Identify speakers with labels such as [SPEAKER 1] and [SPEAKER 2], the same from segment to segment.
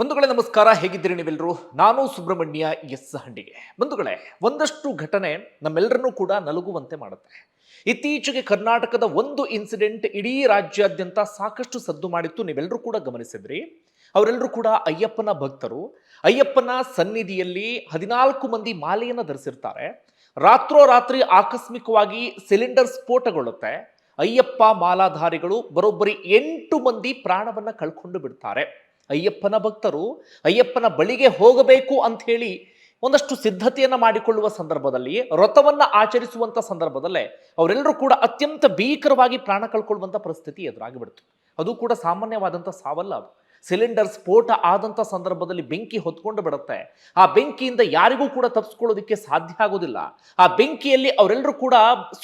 [SPEAKER 1] ಬಂಧುಗಳೇ, ನಮಸ್ಕಾರ. ಹೇಗಿದ್ದೀರಿ ನೀವೆಲ್ಲರೂ? ನಾನು ಸುಬ್ರಹ್ಮಣ್ಯ ಎಸ್ ಹಂಡಿಗೆ. ಬಂಧುಗಳೇ, ಒಂದಷ್ಟು ಘಟನೆ ನಮ್ಮೆಲ್ಲರನ್ನೂ ಕೂಡ ನಲುಗುವಂತೆ ಮಾಡುತ್ತೆ. ಇತ್ತೀಚೆಗೆ ಕರ್ನಾಟಕದ ಒಂದು ಇನ್ಸಿಡೆಂಟ್ ಇಡೀ ರಾಜ್ಯಾದ್ಯಂತ ಸಾಕಷ್ಟು ಸದ್ದು ಮಾಡಿತ್ತು. ನೀವೆಲ್ಲರೂ ಕೂಡ ಗಮನಿಸಿದ್ರಿ. ಅವರೆಲ್ಲರೂ ಕೂಡ ಅಯ್ಯಪ್ಪನ ಭಕ್ತರು. ಅಯ್ಯಪ್ಪನ ಸನ್ನಿಧಿಯಲ್ಲಿ ಹದಿನಾಲ್ಕು ಮಂದಿ ಮಾಲೆಯನ್ನು ಧರಿಸಿರ್ತಾರೆ. ರಾತ್ರೋರಾತ್ರಿ ಆಕಸ್ಮಿಕವಾಗಿ ಸಿಲಿಂಡರ್ ಸ್ಫೋಟಗೊಳ್ಳುತ್ತೆ. ಅಯ್ಯಪ್ಪ ಮಾಲಾಧಾರಿಗಳು ಬರೋಬ್ಬರಿ ಎಂಟು ಮಂದಿ ಪ್ರಾಣವನ್ನು ಕಳ್ಕೊಂಡು ಬಿಡ್ತಾರೆ. ಅಯ್ಯಪ್ಪನ ಭಕ್ತರು ಅಯ್ಯಪ್ಪನ ಬಳಿಗೆ ಹೋಗಬೇಕು ಅಂತ ಹೇಳಿ ಒಂದಷ್ಟು ಸಿದ್ಧತೆಯನ್ನು ಮಾಡಿಕೊಳ್ಳುವ ಸಂದರ್ಭದಲ್ಲಿ ವ್ರತವನ್ನ ಆಚರಿಸುವಂತ ಸಂದರ್ಭದಲ್ಲೇ ಅವರೆಲ್ಲರೂ ಕೂಡ ಅತ್ಯಂತ ಭೀಕರವಾಗಿ ಪ್ರಾಣ ಕಳ್ಕೊಳ್ಳುವಂಥ ಪರಿಸ್ಥಿತಿ ಎದುರಾಗಿಬಿಡ್ತು. ಅದು ಕೂಡ ಸಾಮಾನ್ಯವಾದಂಥ ಸಾವಲ್ಲ ಅದು. ಸಿಲಿಂಡರ್ ಸ್ಫೋಟ ಆದಂಥ ಸಂದರ್ಭದಲ್ಲಿ ಬೆಂಕಿ ಹೊತ್ಕೊಂಡು ಬಿಡುತ್ತೆ. ಆ ಬೆಂಕಿಯಿಂದ ಯಾರಿಗೂ ಕೂಡ ತಪ್ಪಿಸ್ಕೊಳ್ಳೋದಕ್ಕೆ ಸಾಧ್ಯ ಆಗೋದಿಲ್ಲ. ಆ ಬೆಂಕಿಯಲ್ಲಿ ಅವರೆಲ್ಲರೂ ಕೂಡ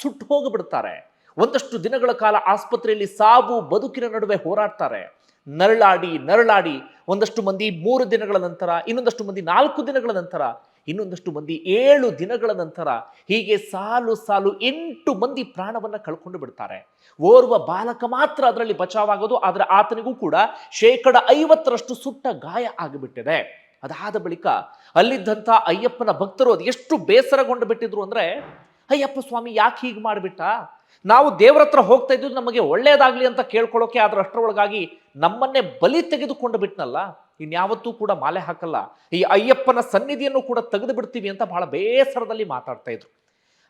[SPEAKER 1] ಸುಟ್ಟು ಹೋಗಿಬಿಡ್ತಾರೆ. ಒಂದಷ್ಟು ದಿನಗಳ ಕಾಲ ಆಸ್ಪತ್ರೆಯಲ್ಲಿ ಸಾವು, ಬದುಕಿನ ನಡುವೆ ಹೋರಾಡ್ತಾರೆ. ನರಳಾಡಿ ನರಳಾಡಿ. ಒಂದಷ್ಟು ಮಂದಿ ಮೂರು ದಿನಗಳ ನಂತರ, ಇನ್ನೊಂದಷ್ಟು ಮಂದಿ ನಾಲ್ಕು ದಿನಗಳ ನಂತರ, ಇನ್ನೊಂದಷ್ಟು ಮಂದಿ ಏಳು ದಿನಗಳ ನಂತರ ಹೀಗೆ ಸಾಲು ಸಾಲು ಎಂಟು ಮಂದಿ ಪ್ರಾಣವನ್ನು ಕಳ್ಕೊಂಡು ಬಿಡ್ತಾರೆ. ಓರ್ವ ಬಾಲಕ ಮಾತ್ರ ಅದರಲ್ಲಿ ಬಚಾವಾಗೋದು, ಆದರೆ ಆತನಿಗೂ ಕೂಡ ಶೇಕಡ ಐವತ್ತರಷ್ಟು ಸುಟ್ಟ ಗಾಯ ಆಗಿಬಿಟ್ಟಿದೆ. ಅದಾದ ಬಳಿಕ ಅಲ್ಲಿದ್ದಂಥ ಅಯ್ಯಪ್ಪನ ಭಕ್ತರು ಅದು ಎಷ್ಟು ಬೇಸರಗೊಂಡು ಬಿಟ್ಟಿದ್ರು ಅಂದರೆ, ಅಯ್ಯಪ್ಪ ಸ್ವಾಮಿ, ಯಾಕೆ ಹೀಗೆ ಮಾಡಿಬಿಟ್ಟ? ನಾವು ದೇವರ ಹತ್ರ ಹೋಗ್ತಾ ಇದ್ದು ನಮಗೆ ಒಳ್ಳೇದಾಗ್ಲಿ ಅಂತ ಕೇಳ್ಕೊಳ್ಳೋಕೆ ಆದ್ರ ಅಷ್ಟರೊಳಗಾಗಿ ನಮ್ಮನ್ನೇ ಬಲಿ ತೆಗೆದುಕೊಂಡು ಬಿಟ್ನಲ್ಲ, ಇನ್ಯಾವತ್ತೂ ಕೂಡ ಮಾಲೆ ಹಾಕಲ್ಲ. ಈ ಅಯ್ಯಪ್ಪನ ಸನ್ನಿಧಿಯನ್ನು ಕೂಡ ತೆಗೆದು ಬಿಡ್ತೀವಿ ಅಂತ ಬಹಳ ಬೇಸರದಲ್ಲಿ ಮಾತಾಡ್ತಾ ಇದ್ರು.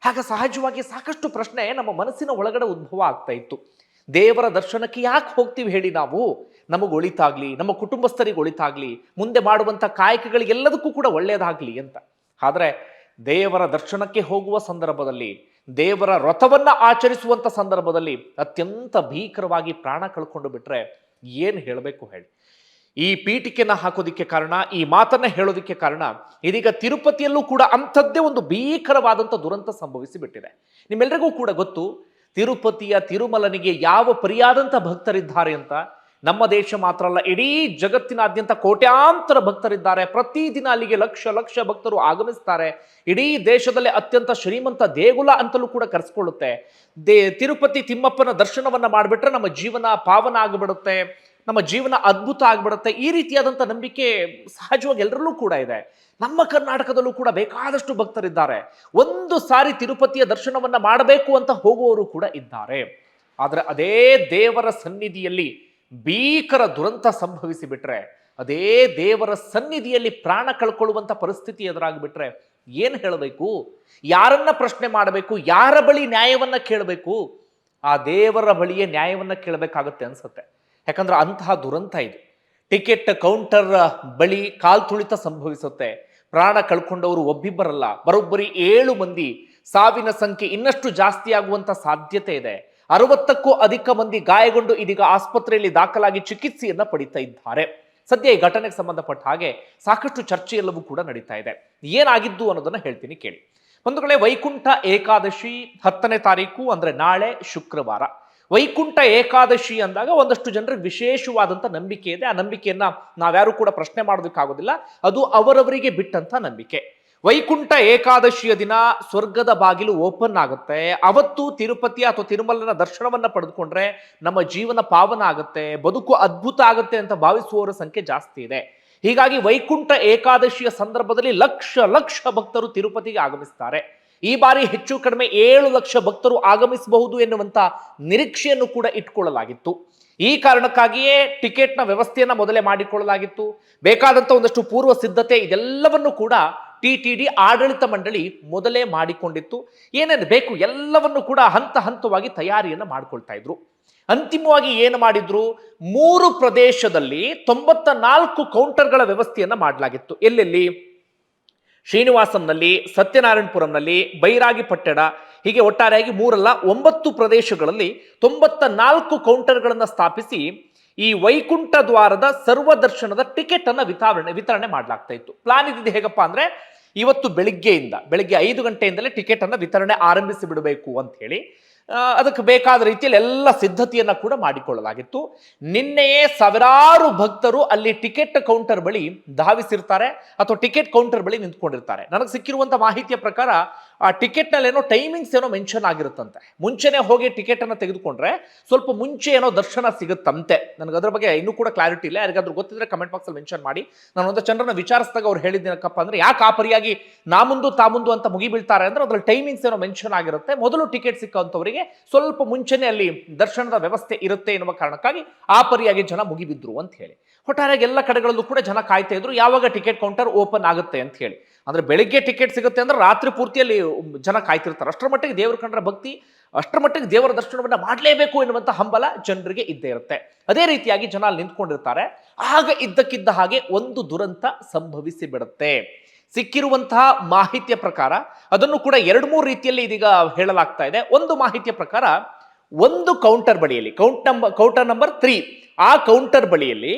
[SPEAKER 1] ಆಗ ಸಹಜವಾಗಿ ಸಾಕಷ್ಟು ಪ್ರಶ್ನೆ ನಮ್ಮ ಮನಸ್ಸಿನ ಒಳಗಡೆ ಉದ್ಭವ ಆಗ್ತಾ ಇತ್ತು. ದೇವರ ದರ್ಶನಕ್ಕೆ ಯಾಕೆ ಹೋಗ್ತೀವಿ ಹೇಳಿ ನಾವು? ನಮಗೆ ಒಳಿತಾಗ್ಲಿ, ನಮ್ಮ ಕುಟುಂಬಸ್ಥರಿಗೆ ಒಳಿತಾಗ್ಲಿ, ಮುಂದೆ ಮಾಡುವಂಥ ಕಾಯಕಗಳಿಗೆಲ್ಲದಕ್ಕೂ ಕೂಡ ಒಳ್ಳೆಯದಾಗ್ಲಿ ಅಂತ. ಆದರೆ ದೇವರ ದರ್ಶನಕ್ಕೆ ಹೋಗುವ ಸಂದರ್ಭದಲ್ಲಿ ದೇವರ ರಥವನ್ನು ಆಚರಿಸುವಂತ ಸಂದರ್ಭದಲ್ಲಿ ಅತ್ಯಂತ ಭೀಕರವಾಗಿ ಪ್ರಾಣ ಕಳ್ಕೊಂಡು ಬಿಟ್ರೆ ಏನು ಹೇಳಬೇಕು ಹೇಳಿ. ಈ ಪೀಠಿಕೆನ ಹಾಕೋದಿಕ್ಕೆ ಕಾರಣ, ಈ ಮಾತನ್ನ ಹೇಳೋದಿಕ್ಕೆ ಕಾರಣ ಇದೀಗ ತಿರುಪತಿಯಲ್ಲೂ ಕೂಡ ಅಂಥದ್ದೇ ಒಂದು ಭೀಕರವಾದಂಥ ದುರಂತ ಸಂಭವಿಸಿ ಬಿಟ್ಟಿದೆ ನಿಮ್ಮೆಲ್ಲರಿಗೂ ಕೂಡ ಗೊತ್ತು, ತಿರುಪತಿಯ ತಿರುಮಲನಿಗೆ ಯಾವ ಪರಿಯಾದಂಥ ಭಕ್ತರಿದ್ದಾರೆ ಅಂತ ನಮ್ಮ ದೇಶ ಮಾತ್ರ ಅಲ್ಲ, ಇಡೀ ಜಗತ್ತಿನಾದ್ಯಂತ ಕೋಟ್ಯಾಂತರ ಭಕ್ತರಿದ್ದಾರೆ. ಪ್ರತಿದಿನ ಅಲ್ಲಿಗೆ ಲಕ್ಷ ಲಕ್ಷ ಭಕ್ತರು ಆಗಮಿಸ್ತಾರೆ. ಇಡೀ ದೇಶದಲ್ಲಿ ಅತ್ಯಂತ ಶ್ರೀಮಂತ ದೇಗುಲ ಅಂತಲೂ ಕೂಡ ಕರೆಸ್ಕೊಳ್ಳುತ್ತೆ. ದೇ, ತಿರುಪತಿ ತಿಮ್ಮಪ್ಪನ ದರ್ಶನವನ್ನು ಮಾಡಿಬಿಟ್ರೆ ನಮ್ಮ ಜೀವನ ಪಾವನ ಆಗಿಬಿಡುತ್ತೆ. ನಮ್ಮ ಜೀವನ ಅದ್ಭುತ ಆಗಿಬಿಡುತ್ತೆ. ಈ ರೀತಿಯಾದಂಥ ನಂಬಿಕೆ ಸಹಜವಾಗಿ ಎಲ್ಲರಲ್ಲೂ ಕೂಡ ಇದೆ. ನಮ್ಮ ಕರ್ನಾಟಕದಲ್ಲೂ ಕೂಡ ಬೇಕಾದಷ್ಟು ಭಕ್ತರಿದ್ದಾರೆ. ಒಂದು ಸಾರಿ ತಿರುಪತಿಯ ದರ್ಶನವನ್ನು ಮಾಡಬೇಕು ಅಂತ ಹೋಗುವವರು ಕೂಡ ಇದ್ದಾರೆ. ಆದರೆ ಅದೇ ದೇವರ ಸನ್ನಿಧಿಯಲ್ಲಿ ಭೀಕರ ದುರಂತ ಸಂಭವಿಸಿ ಬಿಟ್ರೆ ಅದೇ ದೇವರ ಸನ್ನಿಧಿಯಲ್ಲಿ ಪ್ರಾಣ ಕಳ್ಕೊಳ್ಳುವಂಥ ಪರಿಸ್ಥಿತಿ ಎದುರಾಗ್ಬಿಟ್ರೆ ಏನು ಹೇಳಬೇಕು? ಯಾರನ್ನ ಪ್ರಶ್ನೆ ಮಾಡಬೇಕು? ಯಾರ ಬಳಿ ನ್ಯಾಯವನ್ನು ಕೇಳಬೇಕು? ಆ ದೇವರ ಬಳಿಯೇ ನ್ಯಾಯವನ್ನು ಕೇಳಬೇಕಾಗತ್ತೆ ಅನ್ಸುತ್ತೆ. ಯಾಕಂದ್ರೆ ಅಂತಹ ದುರಂತ ಇದು. ಟಿಕೆಟ್ ಕೌಂಟರ್ ಬಳಿ ಕಾಲ್ ತುಳಿತ ಸಂಭವಿಸುತ್ತೆ. ಪ್ರಾಣ ಕಳ್ಕೊಂಡವರು ಒಬ್ಬಿಬ್ಬರಲ್ಲ, ಬರೋಬ್ಬರಿ ಏಳು ಮಂದಿ. ಸಾವಿನ ಸಂಖ್ಯೆ ಇನ್ನಷ್ಟು ಜಾಸ್ತಿ ಆಗುವಂಥ ಸಾಧ್ಯತೆ ಇದೆ. ಅರವತ್ತಕ್ಕೂ ಅಧಿಕ ಮಂದಿ ಗಾಯಗೊಂಡು ಇದೀಗ ಆಸ್ಪತ್ರೆಯಲ್ಲಿ ದಾಖಲಾಗಿ ಚಿಕಿತ್ಸೆಯನ್ನ ಪಡಿತಾ ಇದ್ದಾರೆ. ಸದ್ಯ ಈ ಘಟನೆಗೆ ಸಂಬಂಧಪಟ್ಟ ಹಾಗೆ ಸಾಕಷ್ಟು ಚರ್ಚೆ ಎಲ್ಲವೂ ಕೂಡ ನಡೀತಾ ಇದೆ. ಏನಾಗಿದ್ದು ಅನ್ನೋದನ್ನ ಹೇಳ್ತೀನಿ ಕೇಳಿ. ಒಂದು ಕಡೆ ವೈಕುಂಠ ಏಕಾದಶಿ ಹತ್ತನೇ ತಾರೀಕು ಅಂದ್ರೆ ನಾಳೆ ಶುಕ್ರವಾರ. ವೈಕುಂಠ ಏಕಾದಶಿ ಅಂದಾಗ ಒಂದಷ್ಟು ಜನರಿಗೆ ವಿಶೇಷವಾದಂಥ ನಂಬಿಕೆ ಇದೆ. ಆ ನಂಬಿಕೆಯನ್ನ ನಾವ್ಯಾರು ಕೂಡ ಪ್ರಶ್ನೆ ಮಾಡೋದಕ್ಕಾಗೋದಿಲ್ಲ. ಅದು ಅವರವರಿಗೆ ಬಿಟ್ಟಂತ ನಂಬಿಕೆ. ವೈಕುಂಠ ಏಕಾದಶಿಯ ದಿನ ಸ್ವರ್ಗದ ಬಾಗಿಲು ಓಪನ್ ಆಗುತ್ತೆ. ಅವತ್ತು ತಿರುಪತಿ ಅಥವಾ ತಿರುಮಲನ ದರ್ಶನವನ್ನ ಪಡೆದುಕೊಂಡ್ರೆ ನಮ್ಮ ಜೀವನ ಪಾವನ ಆಗುತ್ತೆ, ಬದುಕು ಅದ್ಭುತ ಆಗುತ್ತೆ ಅಂತ ಭಾವಿಸುವವರ ಸಂಖ್ಯೆ ಜಾಸ್ತಿ ಇದೆ. ಹೀಗಾಗಿ ವೈಕುಂಠ ಏಕಾದಶಿಯ ಸಂದರ್ಭದಲ್ಲಿ ಲಕ್ಷ ಲಕ್ಷ ಭಕ್ತರು ತಿರುಪತಿಗೆ ಆಗಮಿಸ್ತಾರೆ. ಈ ಬಾರಿ ಹೆಚ್ಚು ಕಡಿಮೆ ಏಳು ಲಕ್ಷ ಭಕ್ತರು ಆಗಮಿಸಬಹುದು ಎನ್ನುವಂತ ನಿರೀಕ್ಷೆಯನ್ನು ಕೂಡ ಇಟ್ಕೊಳ್ಳಲಾಗಿತ್ತು. ಈ ಕಾರಣಕ್ಕಾಗಿಯೇ ಟಿಕೆಟ್ನ ವ್ಯವಸ್ಥೆಯನ್ನ ಮೊದಲೇ ಮಾಡಿಕೊಳ್ಳಲಾಗಿತ್ತು. ಬೇಕಾದಂಥ ಒಂದಷ್ಟು ಪೂರ್ವ ಸಿದ್ಧತೆ ಇದೆಲ್ಲವನ್ನು ಕೂಡ ಟಿ ಟಿ ಡಿ ಆಡಳಿತ ಮಂಡಳಿ ಮೊದಲೇ ಮಾಡಿಕೊಂಡಿತ್ತು. ಏನೇನು ಬೇಕು ಎಲ್ಲವನ್ನು ಕೂಡ ಹಂತ ಹಂತವಾಗಿ ತಯಾರಿಯನ್ನ ಮಾಡಿಕೊಳ್ತಾ ಇದ್ರು. ಅಂತಿಮವಾಗಿ ಏನು ಮಾಡಿದ್ರು? ಮೂರು ಪ್ರದೇಶದಲ್ಲಿ ತೊಂಬತ್ತ ನಾಲ್ಕು ಕೌಂಟರ್ಗಳ ವ್ಯವಸ್ಥೆಯನ್ನ ಮಾಡಲಾಗಿತ್ತು. ಎಲ್ಲೆಲ್ಲಿ? ಶ್ರೀನಿವಾಸಂನಲ್ಲಿ, ಸತ್ಯನಾರಾಯಣಪುರಂನಲ್ಲಿ ಬೈರಾಗಿ ಪಟ್ಟಣ ಹೀಗೆ ಒಟ್ಟಾರೆಯಾಗಿ ಮೂರಲ್ಲ, ಒಂಬತ್ತು ಪ್ರದೇಶಗಳಲ್ಲಿ ತೊಂಬತ್ತ ನಾಲ್ಕು ಕೌಂಟರ್ಗಳನ್ನು ಸ್ಥಾಪಿಸಿ ಈ ವೈಕುಂಠ ದ್ವಾರದ ಸರ್ವದರ್ಶನದ ಟಿಕೆಟ್ ಅನ್ನ ವಿತರಣೆ ವಿತರಣೆ ಮಾಡಲಾಗ್ತಾ ಇತ್ತು. ಪ್ಲಾನ್ ಇದ್ದಿದ್ದು ಹೇಗಪ್ಪ ಅಂದ್ರೆ ಇವತ್ತು ಬೆಳಿಗ್ಗೆಯಿಂದ, ಬೆಳಿಗ್ಗೆ ಐದು ಗಂಟೆಯಿಂದಲೇ ಟಿಕೆಟ್ ಅನ್ನ ವಿತರಣೆ ಆರಂಭಿಸಿ ಬಿಡಬೇಕು ಅಂತ ಹೇಳಿ ಅದಕ್ಕೆ ಬೇಕಾದ ರೀತಿಯಲ್ಲಿ ಎಲ್ಲ ಸಿದ್ಧತೆಯನ್ನು ಕೂಡ ಮಾಡಿಕೊಳ್ಳಲಾಗಿತ್ತು. ನಿನ್ನೆಯೇ ಸಾವಿರಾರು ಭಕ್ತರು ಅಲ್ಲಿ ಟಿಕೆಟ್ ಕೌಂಟರ್ ಬಳಿ ಧಾವಿಸಿರ್ತಾರೆ ಅಥವಾ ಟಿಕೆಟ್ ಕೌಂಟರ್ ಬಳಿ ನಿಂತ್ಕೊಂಡಿರ್ತಾರೆ. ನನಗೆ ಸಿಕ್ಕಿರುವಂಥ ಮಾಹಿತಿಯ ಪ್ರಕಾರ ಆ ಟಿಕೆಟ್ನಲ್ಲಿ ಏನೋ ಟೈಮಿಂಗ್ಸ್ ಏನೋ ಮೆನ್ಷನ್ ಆಗಿರುತ್ತಂತೆ. ಮುಂಚೆನೆ ಹೋಗಿ ಟಿಕೆಟ್ ಅನ್ನ ತೆಗೆದುಕೊಂಡ್ರೆ ಸ್ವಲ್ಪ ಮುಂಚೆ ಏನೋ ದರ್ಶನ ಸಿಗುತ್ತಂತೆ. ನನಗೆ ಅದ್ರ ಬಗ್ಗೆ ಇನ್ನೂ ಕೂಡ ಕ್ಲಾರಿಟಿ ಇಲ್ಲ. ಯಾರಿಗಾದ್ರೂ ಗೊತ್ತಿದ್ರೆ ಕಮೆಂಟ್ ಬಾಕ್ಸ್ ಅಲ್ಲಿ ಮೆನ್ಷನ್ ಮಾಡಿ. ನಾನು ಒಂದು ಚಂದ್ರನ ವಿಚಾರಿಸಿದಾಗ ಅವ್ರು ಹೇಳಿದ್ದೇನಕ್ಕಪ್ಪ ಅಂದ್ರೆ, ಯಾಕೆ ಆ ಪರಿಯಾಗಿ ನಾ ತಾಮುಂದು ಅಂತ ಮುಗಿಬೀಳ್ತಾರೆ ಅಂದ್ರೆ ಅದ್ರಲ್ಲಿ ಟೈಮಿಂಗ್ಸ್ ಏನೋ ಮೆನ್ಷನ್ ಆಗಿರುತ್ತೆ. ಮೊದಲು ಟಿಕೆಟ್ ಸಿಕ್ಕಂಥವರಿಗೆ ಸ್ವಲ್ಪ ಮುಂಚೆನೆ ಅಲ್ಲಿ ದರ್ಶನದ ವ್ಯವಸ್ಥೆ ಇರುತ್ತೆ ಎನ್ನುವ ಕಾರಣಕ್ಕಾಗಿ ಆ ಪರಿಯಾಗಿ ಜನ ಮುಗಿಬಿದ್ರು ಅಂತ ಹೇಳಿ. ಒಟ್ಟಾರೆಯಾಗಿ ಎಲ್ಲ ಕಡೆಗಳಲ್ಲೂ ಕೂಡ ಜನ ಕಾಯ್ತಾ ಇದ್ರು. ಯಾವಾಗ ಟಿಕೆಟ್ ಕೌಂಟರ್ ಓಪನ್ ಆಗುತ್ತೆ ಅಂತ ಹೇಳಿ. ಅಂದ್ರೆ ಬೆಳಿಗ್ಗೆ ಟಿಕೆಟ್ ಸಿಗುತ್ತೆ ಅಂದ್ರೆ ರಾತ್ರಿ ಪೂರ್ತಿಯಲ್ಲಿ ಜನ ಕಾಯ್ತಿರ್ತಾರೆ. ಅಷ್ಟರ ಮಟ್ಟಿಗೆ ದೇವರು ಕಂಡ್ರ ಭಕ್ತಿ, ಅಷ್ಟರ ಮಟ್ಟಿಗೆ ದೇವರ ದರ್ಶನವನ್ನು ಮಾಡಲೇಬೇಕು ಎನ್ನುವಂಥ ಹಂಬಲ ಜನರಿಗೆ ಇದ್ದೇ ಇರುತ್ತೆ. ಅದೇ ರೀತಿಯಾಗಿ ಜನ ಅಲ್ಲಿ ನಿಂತ್ಕೊಂಡಿರ್ತಾರೆ. ಆಗ ಇದ್ದಕ್ಕಿದ್ದ ಹಾಗೆ ಒಂದು ದುರಂತ ಸಂಭವಿಸಿ ಬಿಡುತ್ತೆ. ಸಿಕ್ಕಿರುವಂತಹ ಮಾಹಿತಿಯ ಪ್ರಕಾರ, ಅದನ್ನು ಕೂಡ ಎರಡು ಮೂರು ರೀತಿಯಲ್ಲಿ ಇದೀಗ ಹೇಳಲಾಗ್ತಾ ಇದೆ. ಒಂದು ಮಾಹಿತಿಯ ಪ್ರಕಾರ, ಒಂದು ಕೌಂಟರ್ ಬಳಿಯಲ್ಲಿ, count number counter number three, ಆ ಕೌಂಟರ್ ಬಳಿಯಲ್ಲಿ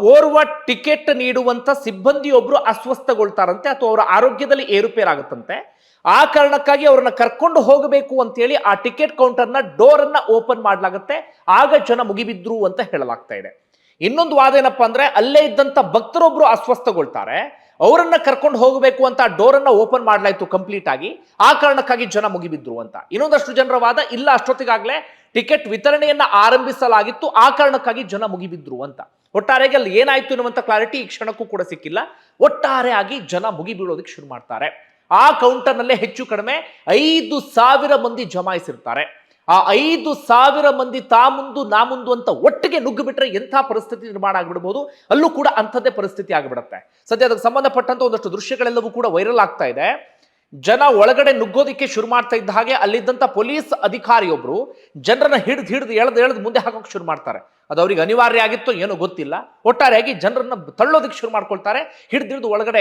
[SPEAKER 1] ಓರ್ವ ಟಿಕೆಟ್ ನೀಡುವಂತ ಸಿಬ್ಬಂದಿಯೊಬ್ರು ಅಸ್ವಸ್ಥಗೊಳ್ತಾರಂತೆ ಅಥವಾ ಅವರ ಆರೋಗ್ಯದಲ್ಲಿ ಏರುಪೇರಾಗುತ್ತಂತೆ. ಆ ಕಾರಣಕ್ಕಾಗಿ ಅವರನ್ನ ಕರ್ಕೊಂಡು ಹೋಗಬೇಕು ಅಂತೇಳಿ ಆ ಟಿಕೆಟ್ ಕೌಂಟರ್ನ ಡೋರ್ ಅನ್ನ ಓಪನ್ ಮಾಡಲಾಗುತ್ತೆ. ಆಗ ಜನ ಮುಗಿಬಿದ್ರು ಅಂತ ಹೇಳಲಾಗ್ತಾ ಇದೆ. ಇನ್ನೊಂದು ವಾದ ಏನಪ್ಪಾ ಅಂದ್ರೆ, ಅಲ್ಲೇ ಇದ್ದಂತ ಭಕ್ತರೊಬ್ರು ಅಸ್ವಸ್ಥಗೊಳ್ತಾರೆ. ಅವರನ್ನ ಕರ್ಕೊಂಡು ಹೋಗಬೇಕು ಅಂತ ಡೋರ್ ಅನ್ನ ಓಪನ್ ಮಾಡಲಾಯ್ತು ಕಂಪ್ಲೀಟ್ ಆಗಿ. ಆ ಕಾರಣಕ್ಕಾಗಿ ಜನ ಮುಗಿಬಿದ್ರು ಅಂತ. ಇನ್ನೊಂದಷ್ಟು ಜನರ ವಾದ, ಇಲ್ಲ, ಅಷ್ಟೊತ್ತಿಗಾಗಲೇ ಟಿಕೆಟ್ ವಿತರಣೆಯನ್ನ ಆರಂಭಿಸಲಾಗಿತ್ತು. ಆ ಕಾರಣಕ್ಕಾಗಿ ಜನ ಮುಗಿಬಿದ್ರು ಅಂತ. ಒಟ್ಟಾರೆಯಾಗಿ ಅಲ್ಲಿ ಏನಾಯ್ತು ಅನ್ನುವಂಥ ಕ್ಲಾರಿಟಿ ಈ ಕ್ಷಣಕ್ಕೂ ಕೂಡ ಸಿಕ್ಕಿಲ್ಲ. ಒಟ್ಟಾರೆಯಾಗಿ ಜನ ಮುಗಿ ಬೀಳೋದಕ್ಕೆ ಶುರು ಮಾಡ್ತಾರೆ. ಆ ಕೌಂಟರ್ನಲ್ಲೇ ಹೆಚ್ಚು ಕಡಿಮೆ ಐದು ಸಾವಿರ ಮಂದಿ ಜಮಾಯಿಸಿರ್ತಾರೆ. ಆ ಐದು ಸಾವಿರ ಮಂದಿ ತಾ ಮುಂದು ನಾ ಮುಂದು ಅಂತ ಒಟ್ಟಿಗೆ ನುಗ್ಗು ಬಿಟ್ರೆ ಎಂಥ ಪರಿಸ್ಥಿತಿ ನಿರ್ಮಾಣ ಆಗಿಬಿಡ್ಬೋದು? ಅಲ್ಲೂ ಕೂಡ ಅಂಥದ್ದೇ ಪರಿಸ್ಥಿತಿ ಆಗಿಬಿಡುತ್ತೆ. ಸದ್ಯ ಅದಕ್ಕೆ ಸಂಬಂಧಪಟ್ಟಂತ ಒಂದಷ್ಟು ದೃಶ್ಯಗಳೆಲ್ಲವೂ ಕೂಡ ವೈರಲ್ ಆಗ್ತಾ ಇದೆ. ಜನ ಒಳಗಡೆ ನುಗ್ಗೋದಿಕ್ಕೆ ಶುರು ಮಾಡ್ತಾ ಇದ್ದ ಹಾಗೆ ಅಲ್ಲಿದ್ದಂಥ ಪೊಲೀಸ್ ಅಧಿಕಾರಿಯೊಬ್ಬರು ಜನರನ್ನ ಹಿಡಿದು ಹಿಡಿದು ಎಳೆದು ಎಳೆದು ಮುಂದೆ ಹಾಕೋಕೆ ಶುರು ಮಾಡ್ತಾರೆ. ಅದು ಅವ್ರಿಗೆ ಅನಿವಾರ್ಯ ಆಗಿತ್ತು ಏನೋ ಗೊತ್ತಿಲ್ಲ. ಒಟ್ಟಾರೆಯಾಗಿ ಜನರನ್ನ ತಳ್ಳೋದಕ್ಕೆ ಶುರು ಮಾಡ್ಕೊಳ್ತಾರೆ. ಹಿಡಿದು ಹಿಡಿದು ಒಳಗಡೆ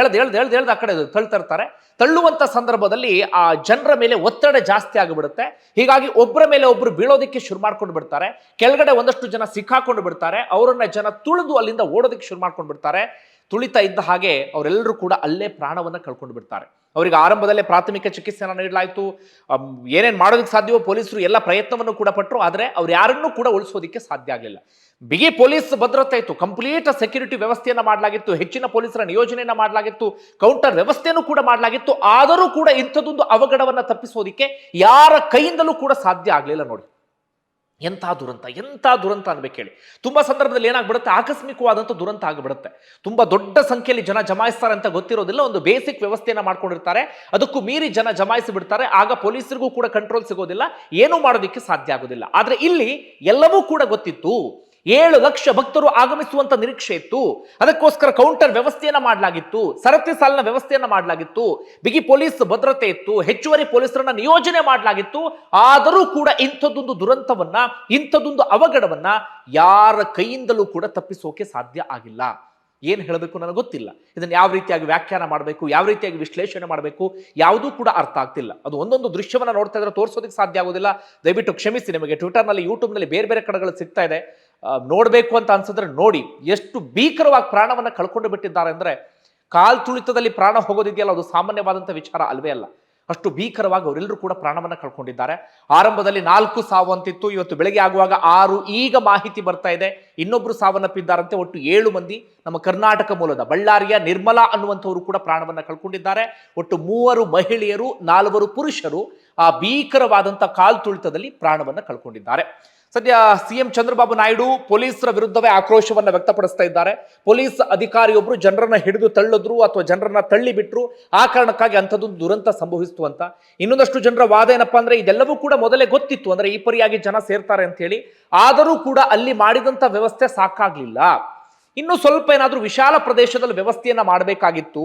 [SPEAKER 1] ಎಳೆದು ಎಳೆದು ಎಳೆದು ಎಳ್ದು ಆ ಕಡೆ ತಳ್ತಿರ್ತಾರೆ. ತಳ್ಳುವಂಥ ಸಂದರ್ಭದಲ್ಲಿ ಆ ಜನರ ಮೇಲೆ ಒತ್ತಡ ಜಾಸ್ತಿ ಆಗಿಬಿಡುತ್ತೆ. ಹೀಗಾಗಿ ಒಬ್ಬರ ಮೇಲೆ ಒಬ್ರು ಬೀಳೋದಕ್ಕೆ ಶುರು ಮಾಡ್ಕೊಂಡು ಬಿಡ್ತಾರೆ. ಕೆಳಗಡೆ ಒಂದಷ್ಟು ಜನ ಸಿಕ್ಕಾಕೊಂಡು ಬಿಡ್ತಾರೆ. ಅವರನ್ನ ಜನ ತುಳಿದು ಅಲ್ಲಿಂದ ಓಡೋದಕ್ಕೆ ಶುರು ಮಾಡ್ಕೊಂಡು ಬಿಡ್ತಾರೆ. ತುಳಿತಾ ಇದ್ದ ಹಾಗೆ ಅವರೆಲ್ಲರೂ ಕೂಡ ಅಲ್ಲೇ ಪ್ರಾಣವನ್ನ ಕಳ್ಕೊಂಡು ಬಿಡ್ತಾರೆ. ಅವರಿಗೆ ಆರಂಭದಲ್ಲೇ ಪ್ರಾಥಮಿಕ ಚಿಕಿತ್ಸೆಯನ್ನು ನೀಡಲಾಯಿತು. ಏನೇನು ಮಾಡೋದಕ್ಕೆ ಸಾಧ್ಯವೋ ಪೊಲೀಸರು ಎಲ್ಲ ಪ್ರಯತ್ನವನ್ನು ಕೂಡ ಪಟ್ಟರು ಆದರೆ ಅವ್ರು ಯಾರನ್ನೂ ಕೂಡ ಉಳಿಸೋದಕ್ಕೆ ಸಾಧ್ಯ ಆಗಲಿಲ್ಲ. ಬಿಗಿ ಪೊಲೀಸ್ ಭದ್ರತೆ ಇತ್ತು. ಕಂಪ್ಲೀಟ್ ಸೆಕ್ಯೂರಿಟಿ ವ್ಯವಸ್ಥೆಯನ್ನು ಮಾಡಲಾಗಿತ್ತು. ಹೆಚ್ಚಿನ ಪೊಲೀಸರ ನಿಯೋಜನೆಯನ್ನು ಮಾಡಲಾಗಿತ್ತು. ಕೌಂಟರ್ ವ್ಯವಸ್ಥೆಯನ್ನು ಕೂಡ ಮಾಡಲಾಗಿತ್ತು. ಆದರೂ ಕೂಡ ಇಂಥದ್ದೊಂದು ಅವಘಡವನ್ನು ತಪ್ಪಿಸೋದಿಕ್ಕೆ ಯಾರ ಕೈಯಿಂದಲೂ ಕೂಡ ಸಾಧ್ಯ ಆಗಲಿಲ್ಲ ನೋಡಿ. ಎಂಥ ದುರಂತ ಎಂಥ ದುರಂತ ಅನ್ಬೇಕು ಹೇಳಿ. ತುಂಬ ಸಂದರ್ಭದಲ್ಲಿ ಏನಾಗ್ಬಿಡುತ್ತೆ? ಆಕಸ್ಮಿಕವಾದಂಥ ದುರಂತ ಆಗಿಬಿಡುತ್ತೆ. ತುಂಬ ದೊಡ್ಡ ಸಂಖ್ಯೆಯಲ್ಲಿ ಜನ ಜಮಾಯಿಸ್ತಾರೆ ಅಂತ ಗೊತ್ತಿರೋದಿಲ್ಲ. ಒಂದು ಬೇಸಿಕ್ ವ್ಯವಸ್ಥೆಯನ್ನು ಮಾಡ್ಕೊಂಡಿರ್ತಾರೆ. ಅದಕ್ಕೂ ಮೀರಿ ಜನ ಜಮಾಯಿಸಿ ಬಿಡ್ತಾರೆ. ಆಗ ಪೊಲೀಸರಿಗೂ ಕೂಡ ಕಂಟ್ರೋಲ್ ಸಿಗೋದಿಲ್ಲ. ಏನೂ ಮಾಡೋದಕ್ಕೆ ಸಾಧ್ಯ ಆಗೋದಿಲ್ಲ. ಆದರೆ ಇಲ್ಲಿ ಎಲ್ಲವೂ ಕೂಡ ಗೊತ್ತಿತ್ತು. ಏಳು ಲಕ್ಷ ಭಕ್ತರು ಆಗಮಿಸುವಂತ ನಿರೀಕ್ಷೆ ಇತ್ತು. ಅದಕ್ಕೋಸ್ಕರ ಕೌಂಟರ್ ವ್ಯವಸ್ಥೆಯನ್ನ ಮಾಡಲಾಗಿತ್ತು. ಸರತಿ ಸಾಲಿನ ವ್ಯವಸ್ಥೆಯನ್ನ ಮಾಡಲಾಗಿತ್ತು. ಬಿಗಿ ಪೊಲೀಸ್ ಭದ್ರತೆ ಇತ್ತು. ಹೆಚ್ಚುವರಿ ಪೊಲೀಸರನ್ನ ನಿಯೋಜನೆ ಮಾಡಲಾಗಿತ್ತು. ಆದರೂ ಕೂಡ ಇಂಥದ್ದೊಂದು ದುರಂತವನ್ನ, ಇಂಥದ್ದೊಂದು ಅವಘಡವನ್ನ ಯಾರ ಕೈಯಿಂದಲೂ ಕೂಡ ತಪ್ಪಿಸೋಕೆ ಸಾಧ್ಯ ಆಗಿಲ್ಲ. ಏನು ಹೇಳಬೇಕು ನನಗೆ ಗೊತ್ತಿಲ್ಲ. ಇದನ್ನು ಯಾವ ರೀತಿಯಾಗಿ ವ್ಯಾಖ್ಯಾನ ಮಾಡಬೇಕು, ಯಾವ ರೀತಿಯಾಗಿ ವಿಶ್ಲೇಷಣೆ ಮಾಡಬೇಕು, ಯಾವುದೂ ಕೂಡ ಅರ್ಥ ಆಗ್ತಿಲ್ಲ. ಅದು ಒಂದೊಂದು ದೃಶ್ಯವನ್ನ ನೋಡ್ತಾ ಇದ್ರೆ ತೋರಿಸೋದಕ್ಕೆ ಸಾಧ್ಯ ಆಗೋದಿಲ್ಲ. ದಯವಿಟ್ಟು ಕ್ಷಮಿಸಿ ನಿಮಗೆ ಟ್ವಿಟರ್ನಲ್ಲಿ ಯೂಟ್ಯೂಬ್ನಲ್ಲಿ ಬೇರೆ ಬೇರೆ ಕಡೆಗಳು ಸಿಗ್ತಾ ಇದೆ. ನೋಡ್ಬೇಕು ಅಂತ ಅನ್ಸಿದ್ರೆ ನೋಡಿ, ಎಷ್ಟು ಭೀಕರವಾಗಿ ಪ್ರಾಣವನ್ನು ಕಳ್ಕೊಂಡು ಬಿಟ್ಟಿದ್ದಾರೆ ಅಂದರೆ ಕಾಲ್ ತುಳಿತದಲ್ಲಿ ಪ್ರಾಣ ಹೋಗೋದಿದೆಯಲ್ಲ, ಅದು ಸಾಮಾನ್ಯವಾದಂಥ ವಿಚಾರ ಅಲ್ವೇ ಅಲ್ಲ. ಅಷ್ಟು ಭೀಕರವಾಗಿ ಅವರೆಲ್ಲರೂ ಕೂಡ ಪ್ರಾಣವನ್ನು ಕಳ್ಕೊಂಡಿದ್ದಾರೆ. ಆರಂಭದಲ್ಲಿ ನಾಲ್ಕು ಸಾವು ಅಂತಿತ್ತು. ಇವತ್ತು ಬೆಳಗ್ಗೆ ಆಗುವಾಗ ಆರು, ಈಗ ಮಾಹಿತಿ ಬರ್ತಾ ಇದೆ. ಇನ್ನೊಬ್ರು ಸಾವನ್ನಪ್ಪಿದ್ದಾರಂತೆ ಒಟ್ಟು ಏಳು ಮಂದಿ ನಮ್ಮ ಕರ್ನಾಟಕ ಮೂಲದ ಬಳ್ಳಾರಿಯ ನಿರ್ಮಲಾ ಅನ್ನುವಂಥವರು ಕೂಡ ಪ್ರಾಣವನ್ನು ಕಳ್ಕೊಂಡಿದ್ದಾರೆ. ಒಟ್ಟು ಮೂವರು ಮಹಿಳೆಯರು, ನಾಲ್ವರು ಪುರುಷರು ಆ ಭೀಕರವಾದಂಥ ಕಾಲ್ ತುಳಿತದಲ್ಲಿ ಪ್ರಾಣವನ್ನು ಕಳ್ಕೊಂಡಿದ್ದಾರೆ. ಸದ್ಯ ಸಿಎಂ ಚಂದ್ರಬಾಬು ನಾಯ್ಡು ಪೊಲೀಸರ ವಿರುದ್ಧವೇ ಆಕ್ರೋಶವನ್ನು ವ್ಯಕ್ತಪಡಿಸ್ತಾ ಇದ್ದಾರೆ. ಪೊಲೀಸ್ ಅಧಿಕಾರಿಯೊಬ್ಬರು ಜನರನ್ನ ಹಿಡಿದು ತಳ್ಳಿದ್ರು ಅಥವಾ ಜನರನ್ನ ತಳ್ಳಿ ಬಿಟ್ರು ಆ ಕಾರಣಕ್ಕಾಗಿ ಅಂಥದ್ದೊಂದು ದುರಂತ ಸಂಭವಿಸ್ತು ಅಂತ. ಇನ್ನೊಂದಷ್ಟು ಜನರ ವಾದ ಏನಪ್ಪ ಅಂದ್ರೆ ಇದೆಲ್ಲವೂ ಕೂಡ ಮೊದಲೇ ಗೊತ್ತಿತ್ತು. ಅಂದ್ರೆ ಈ ಪರಿಯಾಗಿ ಜನ ಸೇರ್ತಾರೆ ಅಂತ ಹೇಳಿ. ಆದರೂ ಕೂಡ ಅಲ್ಲಿ ಮಾಡಿದಂತ ವ್ಯವಸ್ಥೆ ಸಾಕಾಗ್ಲಿಲ್ಲ. ಇನ್ನು ಸ್ವಲ್ಪ ಏನಾದರೂ ವಿಶಾಲ ಪ್ರದೇಶದಲ್ಲಿ ವ್ಯವಸ್ಥೆಯನ್ನ ಮಾಡಬೇಕಾಗಿತ್ತು,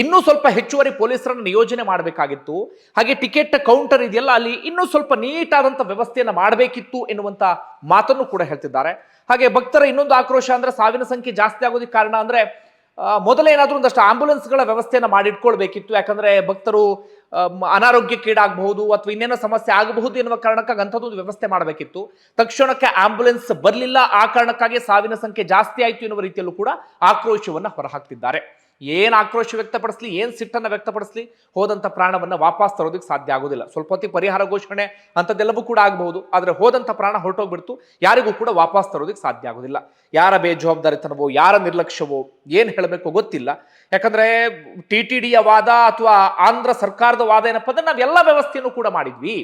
[SPEAKER 1] ಇನ್ನೂ ಸ್ವಲ್ಪ ಹೆಚ್ಚುವರಿ ಪೊಲೀಸರನ್ನು ನಿಯೋಜನೆ ಮಾಡಬೇಕಾಗಿತ್ತು, ಹಾಗೆ ಟಿಕೆಟ್, ಕೌಂಟರ್ ಇದೆಯಲ್ಲ ಅಲ್ಲಿ ಇನ್ನೂ ಸ್ವಲ್ಪ ನೀಟಾದಂಥ ವ್ಯವಸ್ಥೆಯನ್ನ ಮಾಡಬೇಕಿತ್ತು ಎನ್ನುವಂಥ ಮಾತನ್ನು ಕೂಡ ಹೇಳ್ತಿದ್ದಾರೆ. ಹಾಗೆ ಭಕ್ತರ ಇನ್ನೊಂದು ಆಕ್ರೋಶ ಅಂದ್ರೆ ಸಾವಿನ ಸಂಖ್ಯೆ ಜಾಸ್ತಿ ಆಗೋದಕ್ಕೆ ಕಾರಣ ಅಂದ್ರೆ ಮೊದಲೇನಾದ್ರೂ ಒಂದಷ್ಟು ಆಂಬ್ಯುಲೆನ್ಸ್ಗಳ ವ್ಯವಸ್ಥೆಯನ್ನು ಮಾಡಿಟ್ಕೊಳ್ಬೇಕಿತ್ತು. ಯಾಕಂದ್ರೆ ಭಕ್ತರು ಅನಾರೋಗ್ಯ ಅನಾರೋಗ್ಯಕ್ಕೀಡಾಗಬಹುದು ಅಥವಾ ಇನ್ನೇನೋ ಸಮಸ್ಯೆ ಆಗಬಹುದು ಎನ್ನುವ ಕಾರಣಕ್ಕಾಗಿ ಅಂಥದ್ದೊಂದು ವ್ಯವಸ್ಥೆ ಮಾಡಬೇಕಿತ್ತು. ತಕ್ಷಣಕ್ಕೆ ಆಂಬ್ಯುಲೆನ್ಸ್ ಬರಲಿಲ್ಲ, ಆ ಕಾರಣಕ್ಕಾಗಿ ಸಾವಿನ ಸಂಖ್ಯೆ ಜಾಸ್ತಿ ಆಯಿತು ಎನ್ನುವ ರೀತಿಯಲ್ಲೂ ಕೂಡ ಆಕ್ರೋಶವನ್ನು ಹೊರಹಾಕ್ತಿದ್ದಾರೆ. ಏನು ಆಕ್ರೋಶ ವ್ಯಕ್ತಪಡಿಸ್ಲಿ, ಏನು ಸಿಟ್ಟನ್ನು ವ್ಯಕ್ತಪಡಿಸ್ಲಿ ಹೋದಂಥ ಪ್ರಾಣವನ್ನು ವಾಪಸ್ ತರೋದಕ್ಕೆ ಸಾಧ್ಯ ಆಗೋದಿಲ್ಲ. ಸ್ವಲ್ಪ ಹೊತ್ತಿಗೆ ಪರಿಹಾರ ಘೋಷಣೆ ಅಂಥದ್ದೆಲ್ಲವೂ ಕೂಡ ಆಗಬಹುದು, ಆದರೆ ಹೋದಂಥ ಪ್ರಾಣ ಹೊರಟೋಗ್ಬಿಡ್ತು, ಯಾರಿಗೂ ಕೂಡ ವಾಪಸ್ ತರೋದಕ್ಕೆ ಸಾಧ್ಯ ಆಗೋದಿಲ್ಲ. ಯಾರ ಬೇಜವಾಬ್ದಾರಿತನವೋ, ಯಾರ ನಿರ್ಲಕ್ಷ್ಯವೋ, ಏನು ಹೇಳಬೇಕು ಗೊತ್ತಿಲ್ಲ. ಯಾಕಂದರೆ ಟಿ ಟಿ ಡಿಯ ವಾದ ಅಥವಾ ಆಂಧ್ರ ಸರ್ಕಾರದ ವಾದ ಏನಪ್ಪ ಅಂದ್ರೆ ನಾವೆಲ್ಲ ವ್ಯವಸ್ಥೆಯನ್ನು ಕೂಡ ಮಾಡಿದ್ವಿ.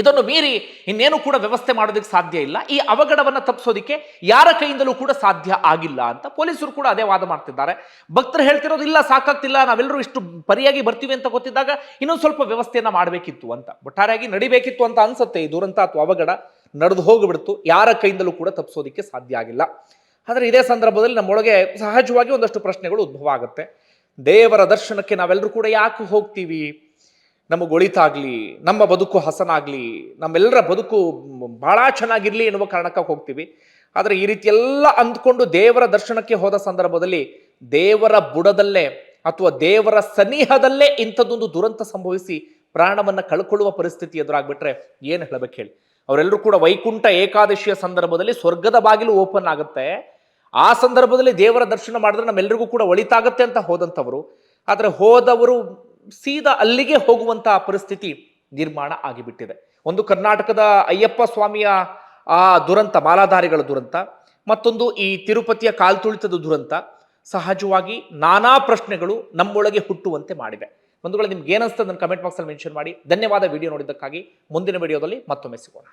[SPEAKER 1] ಇದನ್ನು ಮೀರಿ ಇನ್ನೇನು ಕೂಡ ವ್ಯವಸ್ಥೆ ಮಾಡೋದಕ್ಕೆ ಸಾಧ್ಯ ಇಲ್ಲ. ಈ ಅವಘಡವನ್ನು ತಪ್ಪಿಸೋದಕ್ಕೆ ಯಾರ ಕೈಯಿಂದಲೂ ಕೂಡ ಸಾಧ್ಯ ಆಗಿಲ್ಲ ಅಂತ ಪೊಲೀಸರು ಕೂಡ ಅದೇ ವಾದ ಮಾಡ್ತಿದ್ದಾರೆ. ಭಕ್ತರು ಹೇಳ್ತಿರೋದು, ಇಲ್ಲ, ಸಾಕಾಗ್ತಿಲ್ಲ, ನಾವೆಲ್ಲರೂ ಇಷ್ಟು ಪರಿಯಾಗಿ ಬರ್ತೀವಿ ಅಂತ ಗೊತ್ತಿದ್ದಾಗ ಇನ್ನೊಂದು ಸ್ವಲ್ಪ ವ್ಯವಸ್ಥೆಯನ್ನು ಮಾಡಬೇಕಿತ್ತು ಅಂತ. ಒಟ್ಟಾರೆಯಾಗಿ ನಡಿಬೇಕಿತ್ತು ಅಂತ ಅನ್ಸುತ್ತೆ. ಈ ದುರಂತ ಅಥವಾ ಅವಘಡ ನಡೆದು ಹೋಗಿಬಿಡ್ತು. ಯಾರ ಕೈಯಿಂದಲೂ ಕೂಡ ತಪ್ಪಿಸೋದಕ್ಕೆ ಸಾಧ್ಯ ಆಗಿಲ್ಲ. ಆದರೆ ಇದೇ ಸಂದರ್ಭದಲ್ಲಿ ನಮ್ಮೊಳಗೆ ಸಹಜವಾಗಿ ಒಂದಷ್ಟು ಪ್ರಶ್ನೆಗಳು ಉದ್ಭವ ಆಗುತ್ತೆ. ದೇವರ ದರ್ಶನಕ್ಕೆ ನಾವೆಲ್ಲರೂ ಕೂಡ ಯಾಕೆ ಹೋಗ್ತೀವಿ? ನಮಗೆ ಒಳಿತಾಗ್ಲಿ ನಮ್ಮ ಬದುಕು ಹಸನಾಗ್ಲಿ, ನಮ್ಮೆಲ್ಲರ ಬದುಕು ಬಹಳ ಚೆನ್ನಾಗಿರಲಿ ಎನ್ನುವ ಕಾರಣಕ್ಕೆ ಹೋಗ್ತೀವಿ. ಆದರೆ ಈ ರೀತಿ ಎಲ್ಲ ಅಂದ್ಕೊಂಡು ದೇವರ ದರ್ಶನಕ್ಕೆ ಹೋದ ಸಂದರ್ಭದಲ್ಲಿ ದೇವರ ಬುಡದಲ್ಲೇ ಅಥವಾ ದೇವರ ಸನಿಹದಲ್ಲೇ ಇಂಥದ್ದೊಂದು ದುರಂತ ಸಂಭವಿಸಿ ಪ್ರಾಣವನ್ನು ಕಳ್ಕೊಳ್ಳುವ ಪರಿಸ್ಥಿತಿ ಎದುರಾಗ್ಬಿಟ್ರೆ ಏನು ಹೇಳಬೇಕು ಹೇಳಿ? ಅವರೆಲ್ಲರೂ ಕೂಡ ವೈಕುಂಠ ಏಕಾದಶಿಯ ಸಂದರ್ಭದಲ್ಲಿ ಸ್ವರ್ಗದ ಬಾಗಿಲು ಓಪನ್ ಆಗುತ್ತೆ. ಆ ಸಂದರ್ಭದಲ್ಲಿ ದೇವರ ದರ್ಶನ ಮಾಡಿದ್ರೆ ನಮ್ಮೆಲ್ಲರಿಗೂ ಕೂಡ ಒಳಿತಾಗತ್ತೆ ಅಂತ ಹೋದಂಥವರು. ಆದರೆ ಹೋದವರು ಸೀದಾ ಅಲ್ಲಿಗೆ ಹೋಗುವಂತಹ ಪರಿಸ್ಥಿತಿ ನಿರ್ಮಾಣ ಆಗಿಬಿಟ್ಟಿದೆ. ಒಂದು ಕರ್ನಾಟಕದ ಅಯ್ಯಪ್ಪ ಸ್ವಾಮಿಯ, ಆ ದುರಂತ, ಮಾಲಾಧಾರಿಗಳ ದುರಂತ, ಮತ್ತೊಂದು ಈ ತಿರುಪತಿಯ ಕಾಲ್ತುಳಿತದ ದುರಂತ, ಸಹಜವಾಗಿ ನಾನಾ ಪ್ರಶ್ನೆಗಳು ನಮ್ಮೊಳಗೆ ಹುಟ್ಟುವಂತೆ ಮಾಡಿವೆ ಬಂಧುಗಳು, ನಿಮ್ಗೆ ಏನಿಸ್ತದೆ ನನ್ನ ಕಮೆಂಟ್ ಬಾಕ್ಸಲ್ಲಿ ಮೆನ್ಷನ್ ಮಾಡಿ. ಧನ್ಯವಾದ. ವಿಡಿಯೋ ನೋಡಿದ್ದಕ್ಕಾಗಿ ಮುಂದಿನ ವಿಡಿಯೋದಲ್ಲಿ ಮತ್ತೊಮ್ಮೆ ಸಿಗೋಣ.